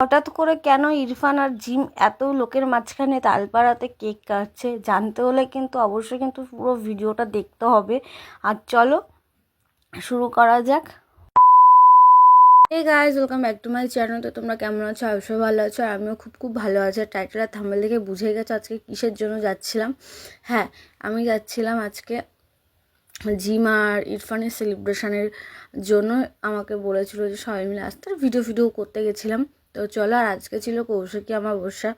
হঠাৎ করে কেন ইরফান আর জিম এত লোকের মাঝখানে তালপাড়াতে কেক কাটছে? জানতে হলে কিন্তু অবশ্যই কিন্তু পুরো ভিডিওটা দেখতে হবে। আর চলো, শুরু করা যাক। এই guys welcome back to my channel তো তোমরা কেমন আছো? অবশ্যই ভালো আছো। আর আমিও খুব খুব ভালো আছি। টাইটেল আর থাম্বেল দেখে বুঝে গেছো আজকে কিসের জন্য যাচ্ছিলাম? হ্যাঁ আমি যাচ্ছিলাম আজকে জিম আর ইরফানের সেলিব্রেশনের জন্য। আমাকে বলেছিল যে সবাই মিলে আসতে ভিডিও ভিডিও করতে গেছিলাম। তো চলো আর আজকে ছিল কৌশিকী আমার বসা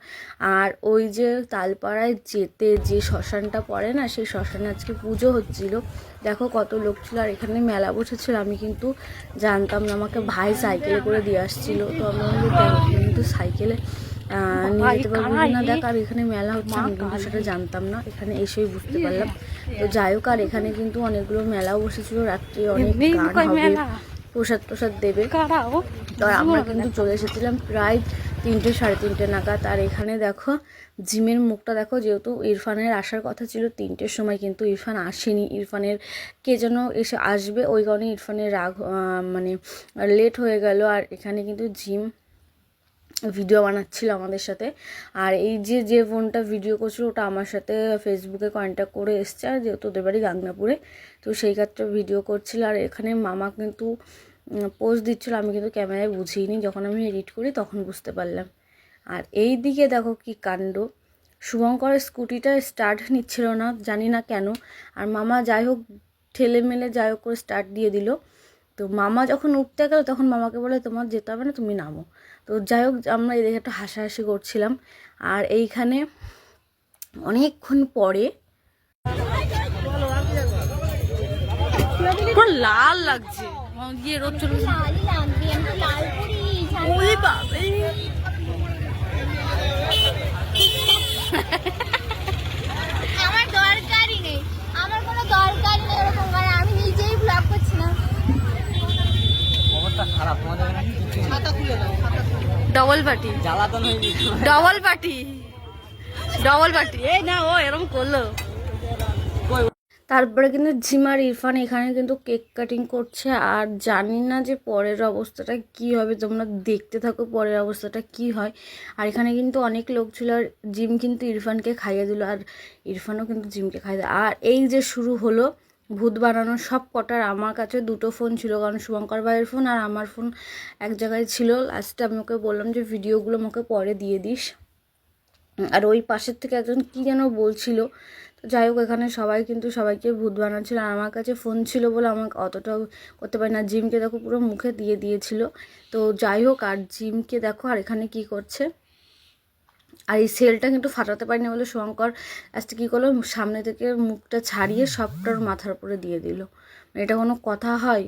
আর ওই যে তালপাড়ায় যেতে যে শ্মশানটা পড়ে না সেই শ্মশানে আজকে পুজো হচ্ছিল। দেখো কত লোক ছিল আর এখানে মেলা বসেছিল। আমি কিন্তু জানতাম না আমাকে ভাই সাইকেলে করে দিয়ে আসছিল। তো আমি কিন্তু সাইকেলে নিয়ে যেতে পারব না দেখ আর এখানে মেলা হচ্ছে আমি কিন্তু সেটা জানতাম না এখানে এসেই বুঝতে পারলাম। তো যাই হোক আর এখানে কিন্তু অনেকগুলো মেলাও বসেছিল রাত্রে অনেক গান হবে। প্রসাদ প্রসাদ দেবে। তো আমরা কিন্তু চলে এসেছিলাম প্রায় তিনটে সাড়ে তিনটে নাগাদ। আর এখানে দেখো জিমের মুখটা দেখো যেহেতু ইরফানের আসার কথা ছিল তিনটের সময় কিন্তু ইরফান আসেনি। ইরফানের কে যেন এসে আসবে ওই কারণে ইরফানের রাগ মানে লেট হয়ে গেল। আর এখানে কিন্তু জিম ভিডিও বানাচ্ছিল আমাদের সাথে। আর এই যে যে ফোনটা ভিডিও করছিল, ওটা আমার সাথে ফেসবুকে কন্ট্যাক্ট করে এসছে, আর যেহেতু ওদের বাড়ি গাংনাপুরে, তো সেই ক্ষেত্রে ভিডিও করছিল। আর এখানে মামা কিন্তু পোস্ট দিচ্ছিল, আমি কিন্তু ক্যামেরায় বুঝিনি। যখন আমি এডিট করি, তখন বুঝতে পারলাম। আর এই দিকে দেখো কি কাণ্ড। শুভঙ্করের স্কুটিটা স্টার্ট নিচ্ছিল না, জানি না কেন। আর মামা যাই হোক, ঠেলে মেলে যাই হোক করে স্টার্ট দিয়ে দিল। তো মামা যখন উঠতে গেল, তখন মামাকে বলে, তোমার যেতে হবে না, তুমি নামো। তো যাই হোক আমরা এদিকে একটু হাসাহাসি করছিলাম। আর এইখানে অনেকক্ষণ পরে লাল লাগছে। গিয়ে রোদ আমার দরকারই নেই আমার কোনো দরকার নেই ওরকম মানে আমি নিজেই ব্লগ করছি না অবস্থা খারাপ তোমাদের এখানে কিছু নেই। ডবল পার্টি জ্বালাতন ডবল পার্টি ডবল পার্টি এই না ও এরকম করল। তারপরে কিন্তু ঝিমার ইরফান এখানে কিন্তু কেক কাটিং করছে আর জানি না যে পরের অবস্থাটা কি হবে তোমরা দেখতে থাকো পরের অবস্থাটা কি হয়। আর এখানে কিন্তু অনেক লোক ছিল আর জিম কিন্তু ইরফানকে খাইয়ে দিল আর ইরফানও কিন্তু জিমকে খাইয়ে দিল। আর এই যে শুরু হলো ভূত বানানোর সব কটার আমার কাছে দুটো ফোন ছিল, কারণ শুভঙ্কর ভাইয়ের ফোন আর আমার ফোন এক জায়গায় ছিল। লাস্টে আমি ওকে বললাম যে, ভিডিওগুলো আমাকে পরে দিয়ে দিস। আর ওই পাশের থেকে একজন কি যেন বলছিল। তো যাই হোক, এখানে সবাই কিন্তু সবাইকে ভূত বানাচ্ছিল। আর আমার কাছে ফোন ছিল বলে আমাকে অতটাও করতে পারি না। জিমকে দেখো পুরো মুখে দিয়ে দিয়েছিল। তো যাই হোক, আর জিমকে দেখো, আর এখানে কি করছে? আর এই সেলটা কিন্তু ফাটাতে পারিনি বলে শুভঙ্কর আজকে কী করল? সামনে থেকে মুখটা ছাড়িয়ে সবটার মাথার উপরে দিয়ে দিল। মানে এটা কোনো কথা হয়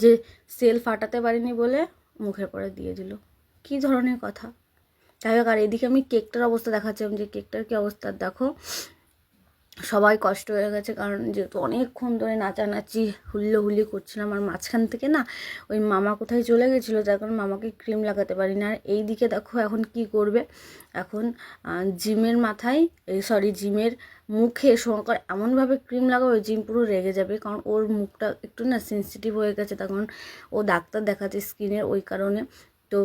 যে সেল ফাটাতে পারিনি বলে মুখের পরে দিয়ে দিল। কি ধরনের কথা? যাই হোক, আর এদিকে আমি কেকটার অবস্থা দেখাচ্ছিলাম যে কেকটার কী অবস্থা? দেখো সবাই কষ্ট হয়ে গেছে কারণ যেহেতু অনেকক্ষণ ধরে নাচানাচি হুল্লো হুল্লি করছিলাম আর মাঝখান থেকে না ওই মামা কোথায় চলে গেছিল যার কারণ মামাকে ক্রিম লাগাতে পারি না আর এই দিকে দেখো এখন কি করবে? এখন জিমের মাথায়, এই সরি জিমের মুখে শঙ্কর এমনভাবে ক্রিম লাগাবে জিম পুরো রেগে যাবে কারণ ওর মুখটা একটু না সেন্সিটিভ হয়ে গেছে। তখন ও ডাক্তার দেখাচ্ছে স্কিনের ওই কারণে। তো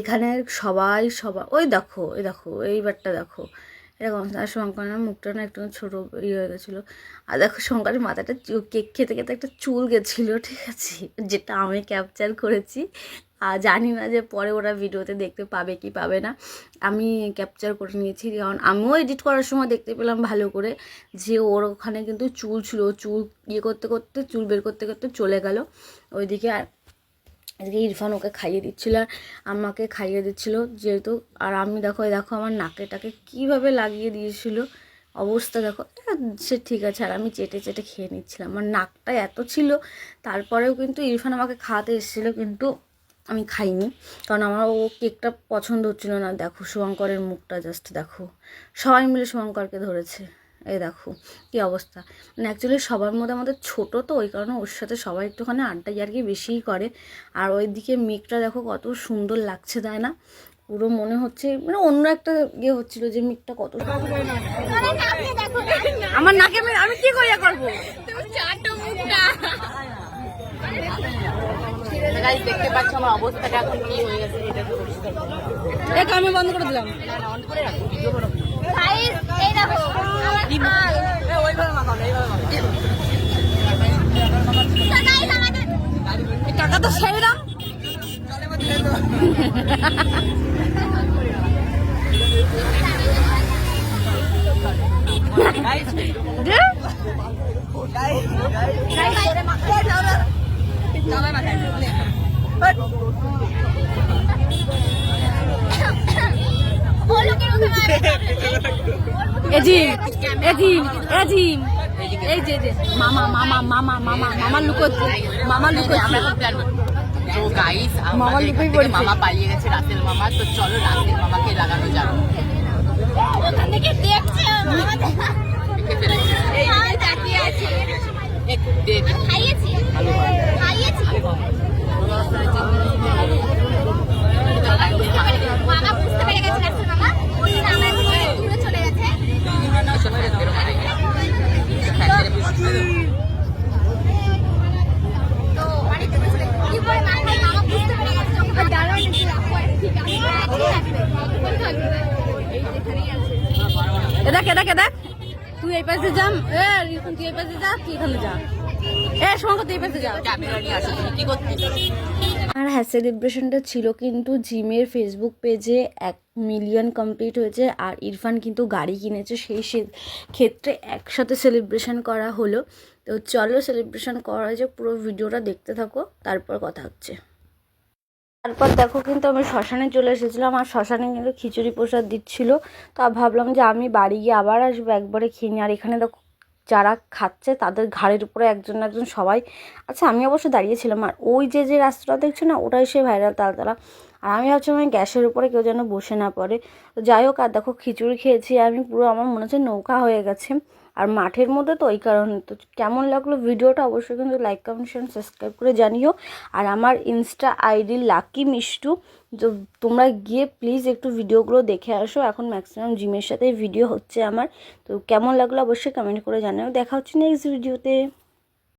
এখানে সবাই সবাই ওই দেখো ওই দেখো, এইবারটা দেখো। এরকম আর শঙ্করের মুখটা না একটু ছোটো ইয়ে হয়ে গেছিল। আর দেখো শঙ্করের মাথাটা কেক খেতে খেতে একটা চুল গেছিল, ঠিক আছে? যেটা আমি ক্যাপচার করেছি। আর জানি না যে পরে ওরা ভিডিওতে দেখতে পাবে কি পাবে না। আমি ক্যাপচার করে নিয়েছি। কারণ আমিও এডিট করার সময় দেখতে পেলাম ভালো করে যে ওর ওখানে কিন্তু চুল ছিল। চুল ইয়ে করতে করতে, চুল বের করতে করতে চলে গেল। ওইদিকে আর এদিকে ইরফান ওকে খাইয়ে দিচ্ছিল আর আমাকে খাইয়ে দিচ্ছিল যেহেতু। আর আমি দেখো দেখো আমার নাকেটাকে কীভাবে লাগিয়ে দিয়েছিল। অবস্থা দেখো সে ঠিক আছে আর আমি চেটে চেটে খেয়ে নিচ্ছিলাম। আমার নাকটা এত ছিল, তারপরেও কিন্তু ইরফান আমাকে খাওয়াতে এসেছিল কিন্তু আমি খাইনি। কারণ আমার ও কেকটা পছন্দ হচ্ছিল না। দেখো, শুভঙ্করের মুখটা জাস্ট দেখো। সবাই মিলে শুভঙ্করকে ধরেছে। এই দেখো কী অবস্থা? মানে অ্যাকচুয়ালি সবার মধ্যে আমাদের ছোটো তো ওই কারণে ওর সাথে সবাই একটুখানি আড্ডা আর কি বেশিই করে। আর ওই দিকে মেঘটা দেখো কত সুন্দর লাগছে তাই না? পুরো মনে হচ্ছে মানে অন্য একটা ইয়ে হচ্ছিল যে মেঘটা কত আমার নাকে আমি কি করিয়া করব? মুখটা গাইজ দেখতে পাচ্ছ আমার অবস্থাটা এখন কি হয়ে গেছে এটা আমি বন্ধ করে দিলাম। এই দেখো আমার খাল ওইভাবে মাখাও না, এইভাবে মাখাও। তো গাইস আমাদের টাকা তো সেই দাম Guys, দে। চালাই মাখাই। ও লোকের মুখে মারবে এজিম এজিম এজিম এই যে যে মামা মামা মামা মামা মামা লুকোচ্ছে মামা লুকোচ্ছে তো গাইস মামা পড়েছে। মামা পালিয়ে গেছে রাতের মামা তো চলো রাতের মামাকে লাগানো যাক ওখান থেকে দেখছে মামা দেখে তাকিয়ে আছি একটু দে দে। খাইয়েছি খাইয়েছি মামা বুঝতে পেরে গেছে রাস্তার মামা ওই জন্য আমরা এখন অনেক দূরে চলে গেছে এসব ফ্যানদের মারে ফ্যানদের বুঝতে তো অনেক দূরে চলে গেছে কি করে মামা মামা বুঝতে পেরে গেছে যখন দাঁড়ানো ঠিক আছে কতক্ষণ থাকবে এই যেখানেই আছে এ দেখ তুই এই পাশে রিফুন তুই এই পাশে যা, তুই এখানে যা। যা। আর হ্যাঁ সেলিব্রেশনটা ছিল কিন্তু জিমের ফেসবুক পেজে এক মিলিয়ন কমপ্লিট হয়েছে, আর ইরফান কিন্তু গাড়ি কিনেছে, সেই ক্ষেত্রে একসাথে সেলিব্রেশন করা হলো। তো চলো সেলিব্রেশন করা যে পুরো ভিডিওটা দেখতে থাকো, তারপর কথা হচ্ছে। তারপর দেখো কিন্তু আমি শ্মশানে চলে এসেছিলাম, আর শ্মশানে কিন্তু খিচুড়ি প্রসাদ দিচ্ছিল। তো ভাবলাম যে আমি বাড়ি গিয়ে আবার আসব, একবারে খেয়ে নিই। আর এখানে দেখো যারা খাচ্ছে তাদের ঘাড়ের উপরে একজন একজন সবাই। আচ্ছা আমি অবশ্য দাঁড়িয়েছিলাম, আর ওই যে যে রাস্তাটা দেখছ না, ওটাই সেই ভাইরাল তালতলা। আর আমি ভাবছিলাম আমি গ্যাসের উপরে কেউ যেন বসে না পড়ে। যাই হোক, আর দেখো খিচুড়ি খেয়েছি আমি পুরো আমার মনে হচ্ছে নৌকা হয়ে গেছে। আর মাঠের মধ্যে তো ওই কারণে। তো কেমন লাগল ভিডিওটা অবশ্যই কিন্তু লাইক কমেন্ট শেয়ার সাবস্ক্রাইব করে জানিও। আর আমার ইনস্টা আইডি লাকি মিষ্টু। তো তোমরা গিয়ে প্লিজ একটু ভিডিওগুলো দেখে আসো। এখন ম্যাক্সিমাম জিমের সাথে ভিডিও হচ্ছে আমার। তো কেমন লাগল অবশ্যই কমেন্ট করে জানাও। দেখা হচ্ছে নেক্সট ভিডিওতে